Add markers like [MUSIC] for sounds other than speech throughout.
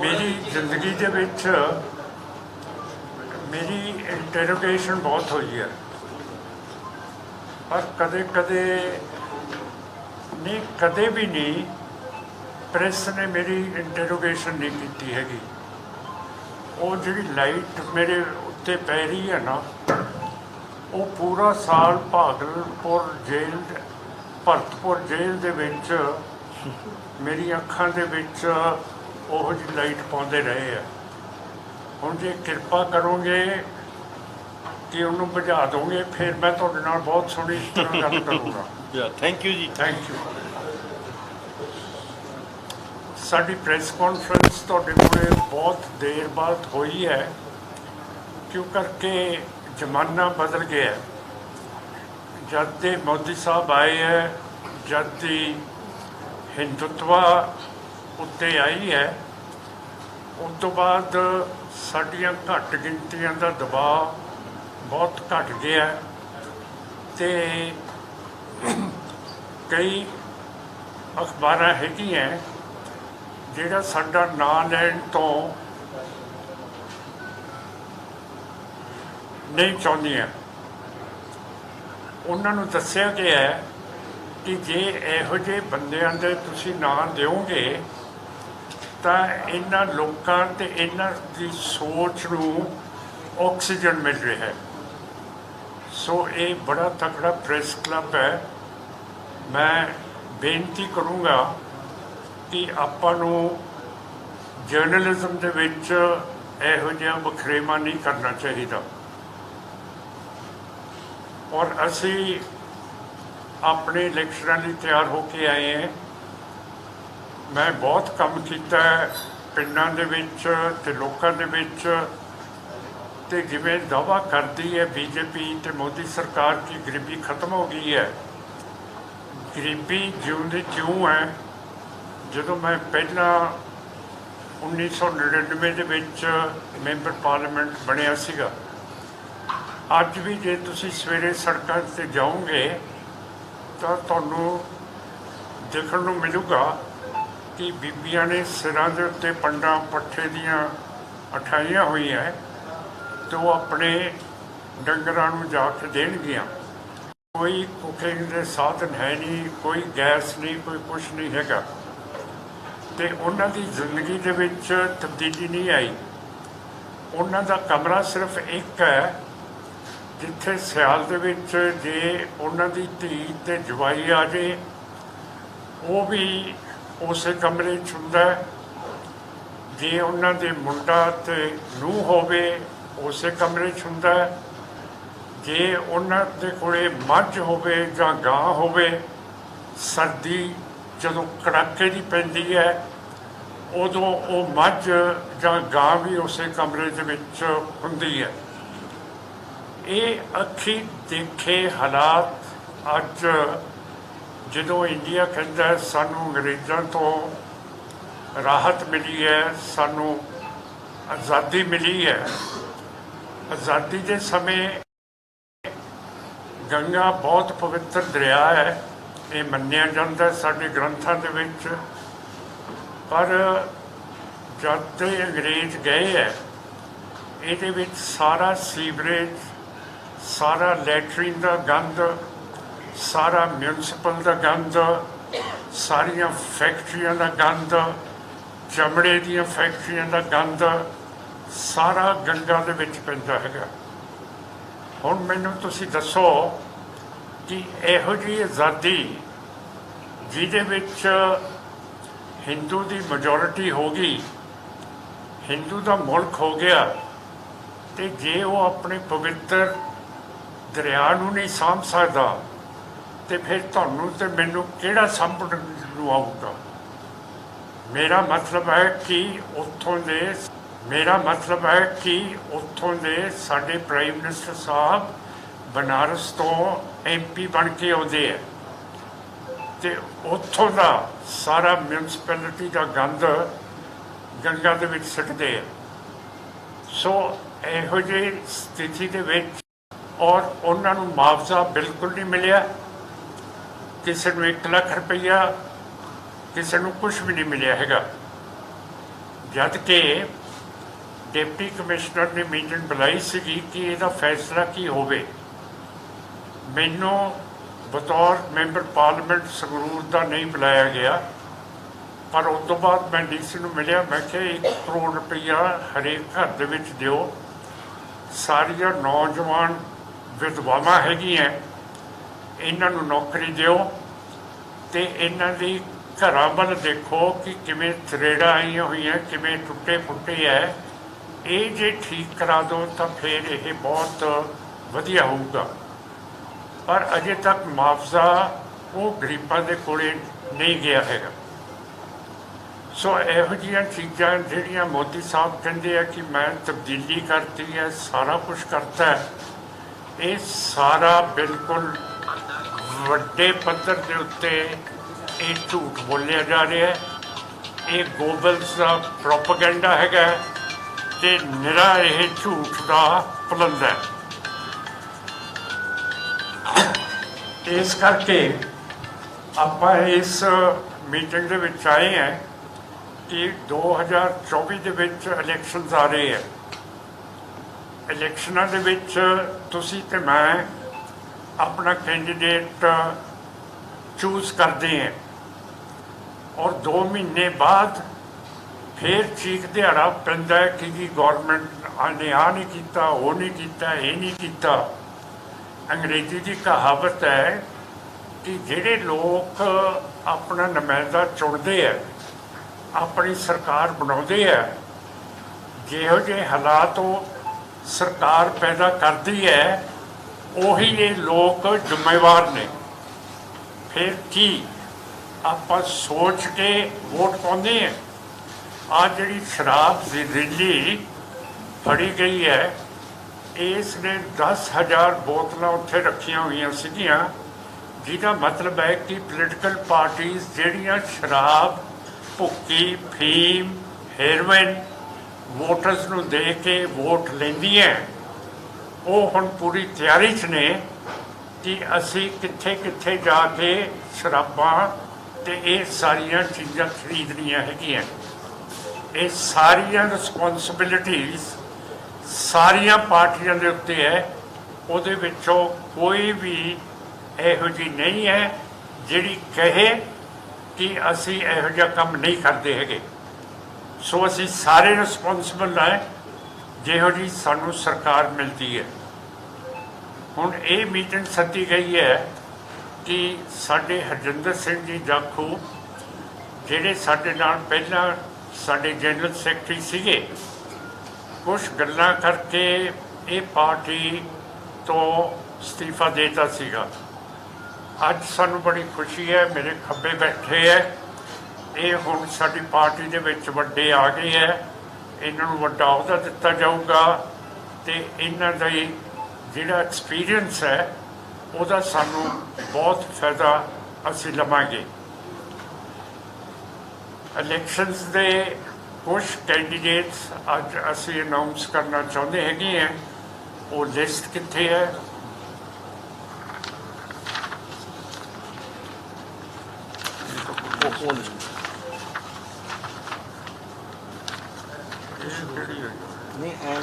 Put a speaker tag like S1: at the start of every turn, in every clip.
S1: ਮੇਰੀ ਜ਼ਿੰਦਗੀ ਦੇ ਵਿੱਚ ਮੇਰੀ ਇੰਟਰੋਗੇਸ਼ਨ ਬਹੁਤ ਹੋਈ ਹੈ। ਪਰ ਕਦੇ ਕਦੇ ਨਹੀਂ, ਕਦੇ ਵੀ ਨਹੀਂ ਪ੍ਰੈਸ ਨੇ ਮੇਰੀ ਇੰਟਰੋਗੇਸ਼ਨ ਨਹੀਂ ਕੀਤੀ ਹੈਗੀ। ਉਹ ਜਿਹੜੀ ਲਾਈਟ ਮੇਰੇ ਉੱਤੇ ਪੈ ਰਹੀ ਹੈ ਨਾ, ਉਹ ਪੂਰਾ ਸਾਲ ਭਾਗਲਪੁਰ ਜੇਲ੍ਹ ਭਰਤਪੁਰ ਜੇਲ੍ਹ ਦੇ ਵਿੱਚ ਮੇਰੀ ਅੱਖਾਂ ਦੇ ਵਿੱਚ ਉਹ ਜਿਹੀ ਲਾਈਟ ਪਾਉਂਦੇ ਰਹੇ ਆ। ਹੁਣ ਜੇ ਕਿਰਪਾ ਕਰੋਗੇ ਕਿ ਉਹਨੂੰ ਬੁਝਾ ਦੋਗੇ ਫਿਰ ਮੈਂ ਤੁਹਾਡੇ ਨਾਲ ਬਹੁਤ ਸੋਹਣੀ ਤਰ੍ਹਾਂ ਗੱਲ [LAUGHS] ਕਰੂੰਗਾ।
S2: ਯਾ ਥੈਂਕ ਯੂ ਜੀ।
S1: ਥੈਂਕ ਯੂ ਸਾਡੀ ਪ੍ਰੈਸ ਕਾਨਫਰੰਸ ਤੁਹਾਡੇ ਕੋਲੇ ਬਹੁਤ ਦੇਰ ਬਾਅਦ ਹੋਈ ਹੈ ਕਿਉਂ ਕਰਕੇ ਜ਼ਮਾਨਾ ਬਦਲ ਗਿਆ। ਜਦ ਦੇ ਮੋਦੀ ਸਾਹਿਬ ਆਏ ਹੈ ਜਦ ਦੀ ਹਿੰਦੁੱਤਵਾ ਉੱਤੇ ਆਈ ਹੈ। ਉਸ ਤੋਂ ਬਾਅਦ ਸਾਡੀਆਂ ਘੱਟ ਗਿਣਤੀਆਂ ਦਾ ਦਬਾਅ ਬਹੁਤ ਘਟ ਗਿਆ ਹੈ ਤੇ ਕਈ ਅਖਬਾਰਾਂ ਹੈਗੀਆਂ ਜਿਹੜਾ ਸਾਡਾ ਨਾਂ ਲੈਣ ਤੋਂ ਨਹੀਂ ਚਾਹੁੰਦੀਆਂ। ਉਹਨਾਂ ਨੂੰ ਦੱਸਿਆ ਗਿਆ ਕਿ ਜੇ ਇਹੋ ਜਿਹੇ ਬੰਦਿਆਂ ਦੇ ਤੁਸੀਂ ਨਾਂ ਦਿਓਗੇ ਤਾਂ ਇਹਨਾਂ ਲੋਕਾਂ ਤੇ ਇਹਨਾਂ ਦੀ ਸੋਚ ਨੂੰ ਆਕਸੀਜਨ ਮਿਲ ਰਿਹਾ ਹੈ। ਸੋ ਇਹ ਬੜਾ ਤਕੜਾ ਪ੍ਰੈਸ ਕਲੱਬ ਹੈ। ਮੈਂ ਬੇਨਤੀ ਕਰੂੰਗਾ ਕਿ ਆਪਾਂ ਨੂੰ ਜਰਨਲਿਜ਼ਮ ਦੇ ਵਿੱਚ ਇਹੋ ਜਿਹਾ ਵਖਰੇਵਾ ਨਹੀਂ ਕਰਨਾ ਚਾਹੀਦਾ। ਔਰ ਅਸੀਂ ਆਪਣੇ ਇਲੈਕਸ਼ਨਾਂ ਲਈ ਤਿਆਰ ਹੋ ਕੇ ਆਏ ਹਾਂ। ਮੈਂ ਬਹੁਤ ਕੰਮ ਕੀਤਾ ਹੈ, ਪਿੰਡਾਂ ਦੇ ਵਿੱਚ ਤੇ ਲੋਕਾਂ ਦੇ ਵਿੱਚ। ਤੇ ਜਿਵੇਂ ਦਾਵਾ ਕਰਦੀ ਹੈ ਬੀਜੇਪੀ ਤੇ ਮੋਦੀ ਸਰਕਾਰ ਕਿ ਗਰੀਬੀ ਖਤਮ ਹੋ ਗਈ ਹੈ। ਗਰੀਬੀ ਜਿਉਂ ਕਿਉਂ ਹੈ। ਜਦੋਂ ਮੈਂ ਪਹਿਲਾਂ 1999 ਦੇ ਵਿੱਚ ਮੈਂਬਰ ਪਾਰਲੀਮੈਂਟ ਬਣਿਆ ਸੀਗਾ, ਅੱਜ ਵੀ ਜੇ ਤੁਸੀਂ ਸਵੇਰੇ ਸੜਕਾਂ ਤੇ ਜਾਓਗੇ ਤਾਂ ਤੁਹਾਨੂੰ ਦੇਖਣ ਨੂੰ ਮਿਲੂਗਾ ਕਿ ਬੀਬੀਆਂ ਨੇ ਸਿਰਾਂ ਦੇ ਉੱਤੇ ਪੰਡਾਂ ਪੱਠੇ ਦੀਆਂ ਉਠਾਈਆਂ ਹੋਈਆਂ ਤੇ ਉਹ ਆਪਣੇ ਡੰਗਰਾਂ ਨੂੰ ਜਾ ਕੇ ਦੇਣਗੀਆਂ। ਕੋਈ ਕੁਕਿੰਗ ਦੇ ਸਾਧਨ ਹੈ ਨਹੀਂ, ਕੋਈ ਗੈਸ ਨਹੀਂ, ਕੋਈ ਕੁਝ ਨਹੀਂ ਹੈਗਾ। ਤੇ ਉਹਨਾਂ ਦੀ ਜ਼ਿੰਦਗੀ ਦੇ ਵਿੱਚ ਤਬਦੀਲੀ ਨਹੀਂ ਆਈ। ਉਹਨਾਂ ਦਾ ਕਮਰਾ ਸਿਰਫ ਇੱਕ ਹੈ, ਜਿੱਥੇ ਸਿਆਲ ਦੇ ਵਿੱਚ ਜੇ ਉਹਨਾਂ ਦੀ ਧੀ ਤੇ ਜਵਾਈ ਆ ਜੇ, ਉਹ ਵੀ ਉਸੇ ਕਮਰੇ 'ਚ ਹੁੰਦਾ ਜੇ ਉਹਨਾਂ ਦੇ ਮੁੰਡਾ ਤੇ ਨੂੰਹ ਹੋਵੇ, ਉਸੇ ਕਮਰੇ 'ਚ ਹੁੰਦਾ ਜੇ ਉਹਨਾਂ ਦੇ ਕੋਲੇ ਮੱਝ ਹੋਵੇ ਜਾਂ ਗਾਂ ਹੋਵੇ, ਸਰਦੀ ਜਦੋਂ ਕੜਾਕੇ ਦੀ ਪੈਂਦੀ ਹੈ, ਉਦੋਂ ਉਹ ਮੱਝ ਜਾਂ ਗਾਂ ਵੀ ਉਸੇ ਕਮਰੇ ਦੇ ਵਿੱਚ ਹੁੰਦੀ ਹੈ। ਇਹ ਅੱਖੀ ਦੇਖੇ ਹਾਲਾਤ ਅੱਜ ਜਦੋਂ ਇੰਡੀਆ ਕਹਿੰਦਾ ਹੈ, ਸਾਨੂੰ ਅੰਗਰੇਜ਼ਾਂ ਤੋਂ ਰਾਹਤ ਮਿਲੀ ਹੈ ਸਾਨੂੰ ਆਜ਼ਾਦੀ ਮਿਲੀ ਹੈ ਆਜ਼ਾਦੀ ਦੇ ਸਮੇਂ ਗੰਗਾ ਬਹੁਤ ਪਵਿੱਤਰ ਦਰਿਆ ਹੈ ਇਹ ਮੰਨਿਆ ਜਾਂਦਾ ਸਾਡੇ ਗ੍ਰੰਥਾਂ ਦੇ ਵਿੱਚ। ਪਰ ਜਦ ਦੇ ਅੰਗਰੇਜ਼ ਗਏ ਹੈ ਇਹਦੇ ਵਿੱਚ ਸਾਰਾ ਸੀਵਰੇਜ ਸਾਰਾ ਲੈਟਰਿਨ ਦਾ ਗੰਦ ਸਾਰਾ ਮਿਊਨਿਸਪਲ ਦਾ ਗੰਦ, ਸਾਰੀਆਂ ਫੈਕਟਰੀਆਂ ਦਾ ਗੰਦ, ਚਮੜੇ ਦੀਆਂ ਫੈਕਟਰੀਆਂ ਦਾ ਗੰਦ, ਸਾਰਾ ਗੰਗਾ ਦੇ ਵਿੱਚ ਪੈਂਦਾ ਹੈਗਾ। ਹੁਣ ਮੈਨੂੰ ਤੁਸੀਂ ਦੱਸੋ ਕਿ ਇਹੋ ਜਿਹੀ ਆਜ਼ਾਦੀ ਜਿਹਦੇ ਵਿੱਚ ਹਿੰਦੂ ਦੀ ਮੈਜੋਰਿਟੀ ਹੋ ਗਈ, ਹਿੰਦੂ ਦਾ ਮੁਲਕ ਹੋ ਗਿਆ, ਤੇ ਜੇ ਉਹ ਆਪਣੇ ਪਵਿੱਤਰ ਦਰਿਆ ਨੂੰ ਨਹੀਂ ਸਾਂਭ ਸਕਦਾ ਤੇ ਫਿਰ ਤੁਹਾਨੂੰ ਤੇ ਮੈਨੂੰ ਕਿਹੜਾ ਸਾਂਭਣ ਨੂੰ ਆਊਗਾ? ਮੇਰਾ ਮਤਲਬ ਹੈ ਕਿ ਉੱਥੋਂ ਦੇ, ਮੇਰਾ ਮਤਲਬ ਹੈ ਕਿ ਉੱਥੋਂ ਦੇ ਸਾਡੇ ਪ੍ਰਾਈਮ ਮਿਨਿਸਟਰ ਸਾਹਿਬ ਬਨਾਰਸ ਤੋਂ ਐਮਪੀ ਬਣ ਕੇ ਆਉਂਦੇ ਆ। ਤੇ ਉੱਥੋਂ ਦਾ ਸਾਰਾ ਮਿਊਨਿਸਪੈਲਿਟੀ ਦਾ ਗੰਦ ਗੰਗਾ ਦੇ ਵਿੱਚ ਸਿੱਟਦੇ ਆ। ਸੋ ਇਹੋ ਜਿਹੀ ਸਥਿਤੀ ਦੇ ਵਿੱਚ ਔਰ ਉਹਨਾਂ ਨੂੰ ਮੁਆਵਜ਼ਾ ਬਿਲਕੁਲ ਨਹੀਂ ਮਿਲਿਆ। ਕਿਸੇ ਨੂੰ 1 ਲੱਖ ਰੁਪਈਆ ਕਿਸੇ ਨੂੰ ਕੁਝ ਵੀ ਨਹੀਂ ਮਿਲਿਆ ਹੈਗਾ। ਜਦ ਕਿ ਡਿਪਟੀ ਕਮਿਸ਼ਨਰ ਨੇ ਮੀਟਿੰਗ ਬੁਲਾਈ ਸੀਗੀ ਕਿ ਇਹਦਾ ਫੈਸਲਾ ਕੀ ਹੋਵੇ। ਮੈਨੂੰ ਬਤੌਰ ਮੈਂਬਰ ਪਾਰਲੀਮੈਂਟ ਸੰਗਰੂਰ ਦਾ ਨਹੀਂ ਬੁਲਾਇਆ ਗਿਆ, ਪਰ ਉਸ ਤੋਂ ਬਾਅਦ ਮੈਂ ਡੀਸੀ ਨੂੰ ਮਿਲਿਆ, ਮੈਂ ਕਿਹਾ 1 ਕਰੋੜ ਰੁਪਈਆ ਹਰੇਕ ਘਰ ਦੇ ਵਿੱਚ ਦਿਓ। ਸਾਰੀਆਂ ਨੌਜਵਾਨ ਵਿਧਵਾਵਾਂ ਹੈਗੀਆਂ। ਇਹਨਾਂ ਨੂੰ ਨੌਕਰੀ ਦਿਓ ਤੇ ਇਹਨਾਂ ਦੀ ਘਰਾਂ ਵੱਲ ਦੇਖੋ ਕਿ ਕਿਵੇਂ ਥਰੇੜਾਂ ਆਈਆਂ ਹੋਈਆਂ, ਕਿਵੇਂ ਟੁੱਟੇ ਫੁੱਟੇ ਹੈ ਇਹ ਜੇ ਠੀਕ ਕਰਾ ਦਿਓ ਤਾਂ ਫਿਰ ਇਹ ਬਹੁਤ ਵਧੀਆ ਹੋਊਗਾ। ਪਰ ਅਜੇ ਤੱਕ ਮੁਆਵਜ਼ਾ ਉਹ ਗਰੀਬਾਂ ਦੇ ਕੋਲੇ ਨਹੀਂ ਗਿਆ ਹੈਗਾ। ਸੋ ਇਹੋ ਜਿਹੀਆਂ ਚੀਜ਼ਾਂ ਜਿਹੜੀਆਂ ਮੋਦੀ ਸਾਹਿਬ ਕਹਿੰਦੇ ਆ ਕਿ ਮੈਂ ਤਬਦੀਲੀ ਕਰਤੀ ਹੈ ਸਾਰਾ ਕੁਝ ਕਰਤਾ ਹੈ ਇਹ ਸਾਰਾ ਬਿਲਕੁਲ ਵੱਡੇ ਪੱਧਰ ਦੇ ਉੱਤੇ ਇਹ ਝੂਠ ਬੋਲਿਆ ਜਾ ਰਿਹਾ ਹੈ। ਇਹ ਗੋਬਲਸ ਦਾ ਪ੍ਰੋਪਗੈਂਡਾ ਹੈਗਾ ਹੈ ਤੇ ਨਿਰਾ ਇਹ ਝੂਠ ਦਾ ਪਲੰਦਾ ਹੈ। ਇਸ ਕਰਕੇ ਆਪਾਂ ਇਸ ਮੀਟਿੰਗ ਦੇ ਵਿੱਚ ਆਏ ਹਾਂ ਕਿ 2024 ਦੇ ਵਿੱਚ ਇਲੈਕਸ਼ਨਸ ਆ ਰਹੇ ਹੈ। ਇਲੈਕਸ਼ਨਾਂ ਦੇ ਵਿੱਚ ਤੁਸੀਂ ਤੇ ਮੈਂ ਆਪਣਾ ਕੈਂਡੀਡੇਟ ਚੂਜ਼ ਕਰਦੇ ਹਾਂ। ਔਰ 2 ਮਹੀਨੇ ਬਾਅਦ ਫਿਰ ਚੀਕ ਦਿਹਾੜਾ ਪੈਂਦਾ ਕਿ ਜੀ ਗਵਰਨਮੈਂਟ ਨੇ ਆ ਨਹੀਂ ਕੀਤਾ, ਉਹ ਨਹੀਂ ਕੀਤਾ, ਇਹ ਨਹੀਂ ਕੀਤਾ। ਅੰਗਰੇਜ਼ੀ ਦੀ ਕਹਾਵਤ ਹੈ ਕਿ ਜਿਹੜੇ ਲੋਕ ਆਪਣਾ ਨੁਮਾਇੰਦਾ ਚੁਣਦੇ ਆ ਆਪਣੀ ਸਰਕਾਰ ਬਣਾਉਂਦੇ ਆ ਜਿਹੋ ਜਿਹੇ ਹਾਲਾਤ ਉਹ ਸਰਕਾਰ ਪੈਦਾ ਕਰਦੀ ਹੈ ਉਹੀ ਇਹ ਲੋਕ ਜ਼ਿੰਮੇਵਾਰ ਨੇ। ਫਿਰ ਕੀ? ਆਪਾਂ ਸੋਚ ਕੇ ਵੋਟ ਪਾਉਂਦੇ ਆ ਆ ਜਿਹੜੀ ਸ਼ਰਾਬ ਦੀ ਦਿੱਲੀ ਫੜੀ ਗਈ ਹੈ, ਇਸ ਨੇ 10000 ਬੋਤਲਾਂ ਉੱਥੇ ਰੱਖੀਆਂ ਹੋਈਆਂ ਸੀਗੀਆਂ, ਜਿਹਦਾ ਮਤਲਬ ਹੈ ਕਿ ਪੋਲੀਟੀਕਲ ਪਾਰਟੀਆਂ ਜਿਹੜੀਆਂ ਸ਼ਰਾਬ, ਭੁੱਕੀ, ਫੀਮ ਹੈਰੋਇਨ ਵੋਟਰਸ ਨੂੰ ਦੇ ਕੇ ਵੋਟ ਲੈਂਦੀਆਂ। ਉਹ ਹੁਣ ਪੂਰੀ ਤਿਆਰੀ 'ਚ ਨੇ ਕਿ ਅਸੀਂ ਕਿੱਥੇ ਕਿੱਥੇ ਜਾ ਕੇ ਸ਼ਰਾਬਾਂ ਤੇ ਇਹ ਸਾਰੀਆਂ ਚੀਜ਼ਾਂ ਖਰੀਦਣੀਆਂ ਹੈਗੀਆਂ। ਇਹ ਸਾਰੀਆਂ ਰਿਸਪੌਂਸਿਬਿਲਿਟੀਆਂ ਸਾਰੀਆਂ ਪਾਰਟੀਆਂ ਦੇ ਉੱਤੇ ਹੈ। ਉਹਦੇ ਵਿੱਚੋਂ ਕੋਈ ਵੀ ਇਹੋ ਜਿਹੀ ਨਹੀਂ ਹੈ ਜਿਹੜੀ ਕਹੇ ਕਿ ਅਸੀਂ ਇਹੋ ਜਿਹਾ ਕੰਮ ਨਹੀਂ ਕਰਦੇ ਹੈਗੇ। ਸੋ ਅਸੀਂ ਸਾਰੇ ਰਿਸਪੌਂਸਿਬਲ ਹੈ। ਜਿਹੋ ਜੀ ਸਾਨੂੰ ਸਰਕਾਰ ਮਿਲਦੀ ਹੈ। ਹੁਣ ਇਹ ਮੀਟਿੰਗ ਸੱਦੀ ਗਈ ਹੈ ਕਿ ਸਾਡੇ ਹਰਜਿੰਦਰ ਸਿੰਘ ਜੀ ਜਾਖੂ, ਜਿਹੜੇ ਸਾਡੇ ਨਾਲ ਪਹਿਲਾਂ ਸਾਡੇ ਜਨਰਲ ਸੈਕਟਰੀ ਸੀਗੇ ਕੁਝ ਗੱਲਾਂ ਕਰਕੇ ਇਹ ਪਾਰਟੀ ਤੋਂ ਅਸਤੀਫਾ ਦੇਤਾ ਸੀਗਾ। ਅੱਜ ਸਾਨੂੰ ਬੜੀ ਖੁਸ਼ੀ ਹੈ, ਮੇਰੇ ਖੱਬੇ ਬੈਠੇ ਹੈ। ਇਹ ਹੁਣ ਸਾਡੀ ਪਾਰਟੀ ਦੇ ਵਿੱਚ ਵੱਡੇ ਆ ਗਏ ਹੈ। ਇਹਨਾਂ ਨੂੰ ਵੱਡਾ ਅਹੁਦਾ ਦਿੱਤਾ ਜਾਊਗਾ ਤੇ ਇਹਨਾਂ ਦਾ ਜਿਹੜਾ ਐਕਸਪੀਰੀਅੰਸ ਹੈ, ਉਹਦਾ ਸਾਨੂੰ ਬਹੁਤ ਫਾਇਦਾ ਅਸੀਂ ਲਵਾਂਗੇ। ਇਲੈਕਸ਼ਨਸ ਦੇ ਕੁਝ ਕੈਂਡੀਡੇਟਸ ਅੱਜ ਅਸੀਂ ਅਨਾਉਂਸ ਕਰਨਾ ਚਾਹੁੰਦੇ ਹੈਗੇ ਆ ਉਹ ਲਿਸਟ ਕਿੱਥੇ ਹੈ?
S2: ਨਹੀਂ ਐਂ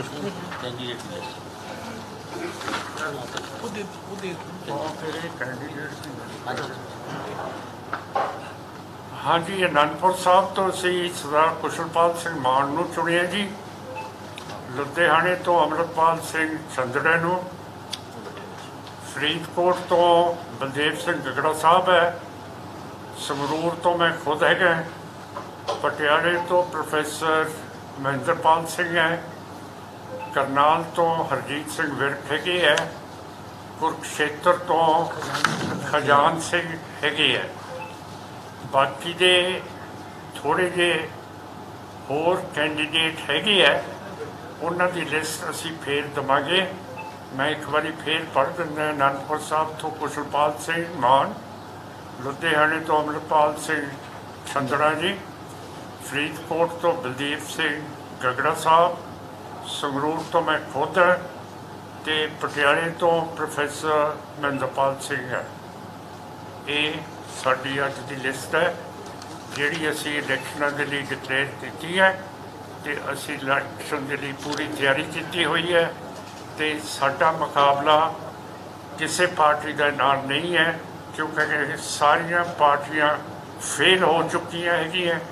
S2: ਲਿਸਟ
S3: ਕੈਂਡੀਡੇਟ ਲਿਸਟ
S2: ਉਹਦੇ ਉਹਦੇ
S1: ਉਹ ਫਿਰ
S3: ਹਾਂਜੀ
S1: ਹਾਂਜੀ ਅਨੰਦਪੁਰ ਸਾਹਿਬ ਤੋਂ ਅਸੀਂ ਸਰਦਾਰ ਕੁਸ਼ਲਪਾਲ ਸਿੰਘ ਮਾਨ ਨੂੰ ਚੁਣਿਆ ਜੀ। ਲੁਧਿਆਣੇ ਤੋਂ ਅਮਰਪਾਲ ਸਿੰਘ ਚੰਦੜੇ ਨੂੰ। ਫਰੀਦਕੋਟ ਤੋਂ ਬਲਦੇਵ ਸਿੰਘ ਗਗੜਾ ਸਾਹਿਬ ਹੈ। ਸੰਗਰੂਰ ਤੋਂ ਮੈਂ ਖੁਦ ਹੈਗਾ। ਪਟਿਆਲੇ ਤੋਂ ਪ੍ਰੋਫੈਸਰ ਮਹਿੰਦਰਪਾਲ ਸਿੰਘ ਹੈ। ਕਰਨਾਲ ਤੋਂ ਹਰਜੀਤ ਸਿੰਘ ਵਿਰਕ ਹੈਗੇ ਹੈ ਕੁਰਕਸ਼ੇਤਰ ਤੋਂ ਖਜਾਨ ਸਿੰਘ ਹੈਗੇ ਹੈ ਬਾਕੀ ਦੇ ਥੋੜੇ ਜਿਹੇ ਹੋਰ ਕੈਂਡੀਡੇਟ ਹੈਗੇ ਹੈ ਉਹਨਾਂ ਦੀ ਲਿਸਟ ਅਸੀਂ ਫੇਰ ਦਵਾਂਗੇ। ਮੈਂ ਇੱਕ ਵਾਰੀ ਫੇਰ ਪੜ੍ਹ ਦਿੰਦਾ ਅਨੰਦਪੁਰ ਸਾਹਿਬ ਤੋਂ ਕੁਸ਼ਲਪਾਲ ਸਿੰਘ ਮਾਨ, ਲੁਧਿਆਣੇ ਤੋਂ ਅਮਰਪਾਲ ਸਿੰਘ ਛੰਦੜਾ ਜੀ, ਫਰੀਦਕੋਟ ਤੋਂ ਬਲਦੀਪ ਸਿੰਘ ਗਗੜਾ ਸਾਹਿਬ ਸੰਗਰੂਰ ਤੋਂ ਮੈਂ ਖੁਦ ਹਾਂ ਤੇ ਪਟਿਆਲੇ ਤੋਂ ਪ੍ਰੋਫੈਸਰ ਮਹਿੰਦਰਪਾਲ ਸਿੰਘ ਹੈ। ਇਹ ਸਾਡੀ ਅੱਜ ਦੀ ਲਿਸਟ ਹੈ, ਜਿਹੜੀ ਅਸੀਂ ਇਲੈਕਸ਼ਨਾਂ ਦੇ ਲਈ ਡਿਕਲੇਅਰ ਕੀਤੀ ਹੈ ਤੇ ਅਸੀਂ ਇਲੈਕਸ਼ਨ ਦੇ ਲਈ ਪੂਰੀ ਤਿਆਰੀ ਕੀਤੀ ਹੋਈ ਹੈ ਤੇ ਸਾਡਾ ਮੁਕਾਬਲਾ ਕਿਸੇ ਪਾਰਟੀ ਦੇ ਨਾਲ ਨਹੀਂ ਹੈ, ਕਿਉਂਕਿ ਇਹ ਸਾਰੀਆਂ ਪਾਰਟੀਆਂ ਫੇਲ ਹੋ ਚੁੱਕੀਆਂ ਹੈਗੀਆਂ।